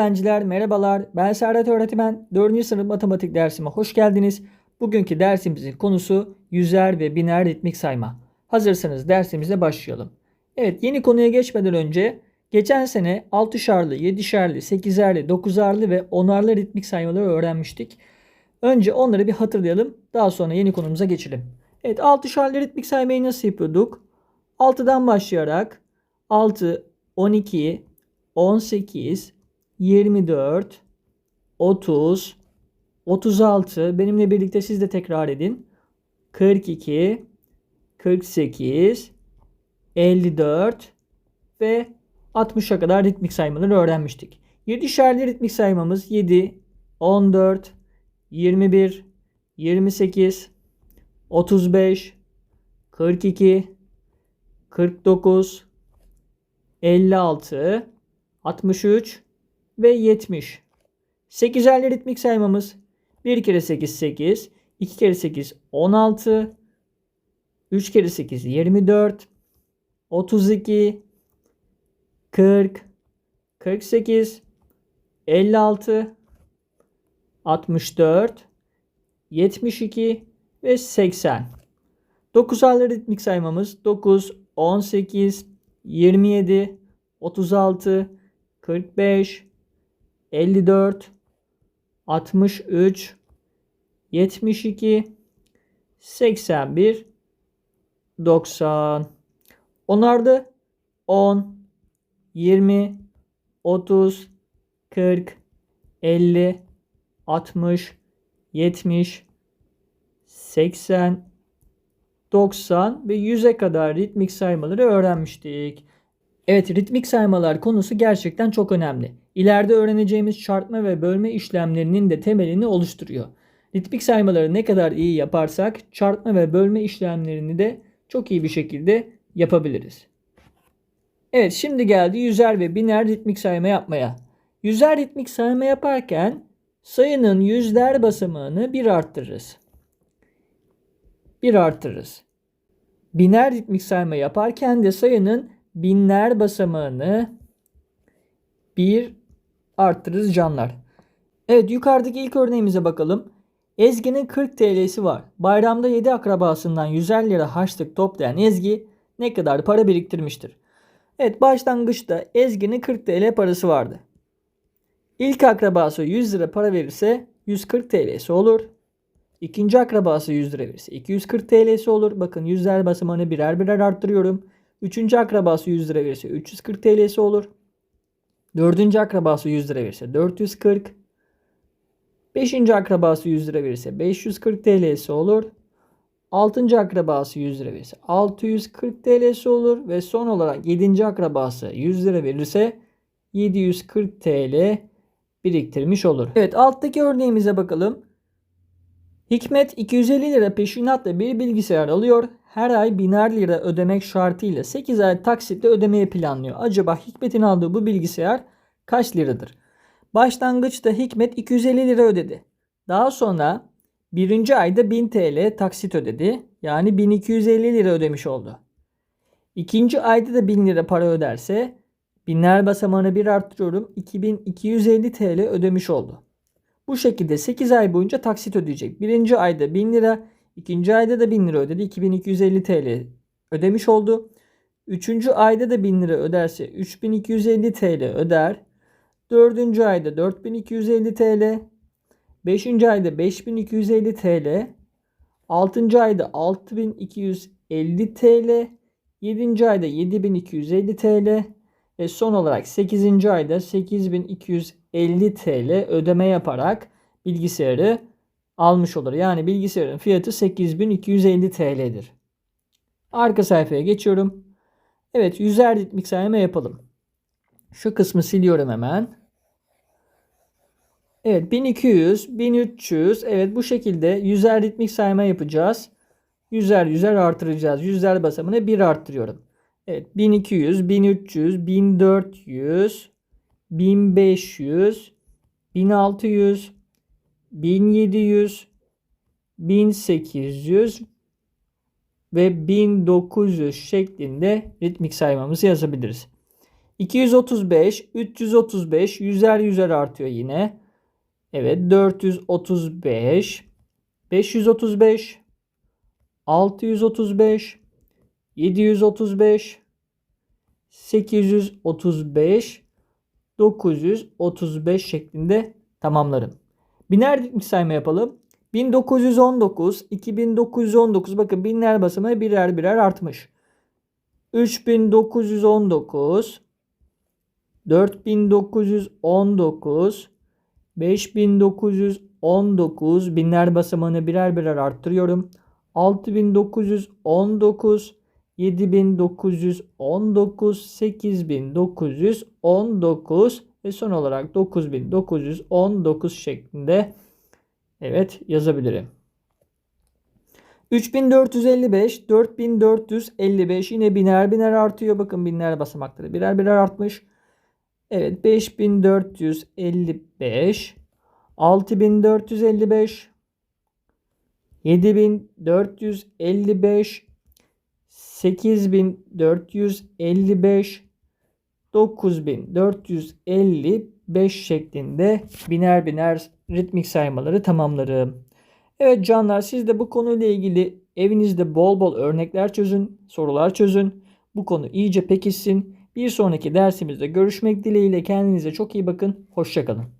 öğrenciler merhabalar. Ben Serhat Öğretmen. 4. sınıf matematik dersime hoş geldiniz. Bugünkü dersimizin konusu yüzer ve biner ritmik sayma. Hazırsanız dersimize başlayalım. Evet yeni konuya geçmeden önce geçen sene 6'şarlı, 7'şerli, 8'erli, 9'arlı ve 10'arlı ritmik saymaları öğrenmiştik. Önce onları bir hatırlayalım. Daha sonra yeni konumuza geçelim. Evet 6'şarlı ritmik saymayı nasıl yapıyorduk? 6'dan başlayarak 6, 12, 18, 24, 30, 36. Benimle birlikte siz de tekrar edin. 42, 48, 54 ve 60'a kadar ritmik saymaları öğrenmiştik. 7'şerli ritmik saymamız 7, 14, 21, 28, 35, 42, 49, 56, 63 ve 70. 8'erli ritmik saymamız. 1 kere 8 8, 2 kere 8 16, 3 kere 8 24, 32, 40, 48, 56, 64, 72 ve 80. 9'arlı ritmik saymamız. 9, 18, 27, 36, 45, 54, 63, 72, 81, 90. Onlarda 10, 20, 30, 40, 50, 60, 70, 80, 90 ve 100'e kadar ritmik saymaları öğrenmiştik. Evet ritmik saymalar konusu gerçekten çok önemli. İleride öğreneceğimiz çarpma ve bölme işlemlerinin de temelini oluşturuyor. Ritmik saymaları ne kadar iyi yaparsak çarpma ve bölme işlemlerini de çok iyi bir şekilde yapabiliriz. Evet şimdi geldi yüzer ve biner ritmik sayma yapmaya. Yüzer ritmik sayma yaparken sayının yüzler basamağını bir arttırırız. Bir arttırırız. Biner ritmik sayma yaparken de sayının binler basamağını bir arttırırız canlar. Evet yukarıdaki ilk örneğimize bakalım. Ezgi'nin 40 TL'si var. Bayramda 7 akrabasından 150 lira harçlık toplayan Ezgi ne kadar para biriktirmiştir? Evet başlangıçta Ezgi'nin 40 TL parası vardı. İlk akrabası 100 lira para verirse 140 TL'si olur. İkinci akrabası 100 lira verirse 240 TL'si olur. Bakın yüzler basamağını birer birer arttırıyorum. Üçüncü akrabası 100 lira verirse 340 TL'si olur. Dördüncü akrabası 100 lira verirse 440. Beşinci akrabası 100 lira verirse 540 TL'si olur. Altıncı akrabası 100 lira verirse 640 TL'si olur. Ve son olarak yedinci akrabası 100 lira verirse 740 TL biriktirmiş olur. Evet alttaki örneğimize bakalım. Hikmet 250 lira peşinatla bir bilgisayar alıyor. Her ay biner lira ödemek şartıyla 8 ay taksitle ödemeyi planlıyor. Acaba Hikmet'in aldığı bu bilgisayar kaç liradır? Başlangıçta Hikmet 250 lira ödedi. Daha sonra birinci ayda 1000 TL taksit ödedi. Yani 1250 lira ödemiş oldu. İkinci ayda da 1000 lira para öderse binler basamağını bir arttırıyorum. 2250 TL ödemiş oldu. Bu şekilde 8 ay boyunca taksit ödeyecek. Birinci ayda 1000 lira, ikinci ayda da 1000 lira ödedi. 2250 TL ödemiş oldu. Üçüncü ayda da 1000 lira öderse 3250 TL öder. Dördüncü ayda 4250 TL. Beşinci ayda 5250 TL. Altıncı ayda 6250 TL. Yedinci ayda 7250 TL. Ve son olarak 8. ayda 8250 TL ödeme yaparak bilgisayarı almış olur. Yani bilgisayarın fiyatı 8250 TL'dir. Arka sayfaya geçiyorum. Evet yüzer ritmik sayma yapalım. Şu kısmı siliyorum hemen. Evet 1200, 1300 evet bu şekilde yüzer ritmik sayma yapacağız. Yüzer yüzer artıracağız. Yüzler basamını 1 arttırıyorum. Evet 1200, 1300, 1400, 1500, 1600, 1700, 1800 ve 1900 şeklinde ritmik saymamızı yazabiliriz. 235, 335, yüzer yüzer artıyor yine. Evet 435, 535, 635, 735, 835, 935 şeklinde tamamlarım. Biner ritmik sayma yapalım. 1919, 2919 bakın binler basamağı birer birer artmış. 3919, 4919, 5919 binler basamağını birer birer arttırıyorum. 6919, 7919, 8919 ve son olarak 9919 şeklinde evet yazabilirim. 3455, 4455 yine biner biner artıyor. Bakın binler basamakları birer birer artmış. Evet 5455, 6455, 7455, 8455, 9455 şeklinde biner biner ritmik saymaları tamamlarım. Evet canlar siz de bu konuyla ilgili evinizde bol bol örnekler çözün, sorular çözün. Bu konu iyice pekişsin. Bir sonraki dersimizde görüşmek dileğiyle kendinize çok iyi bakın. Hoşçakalın.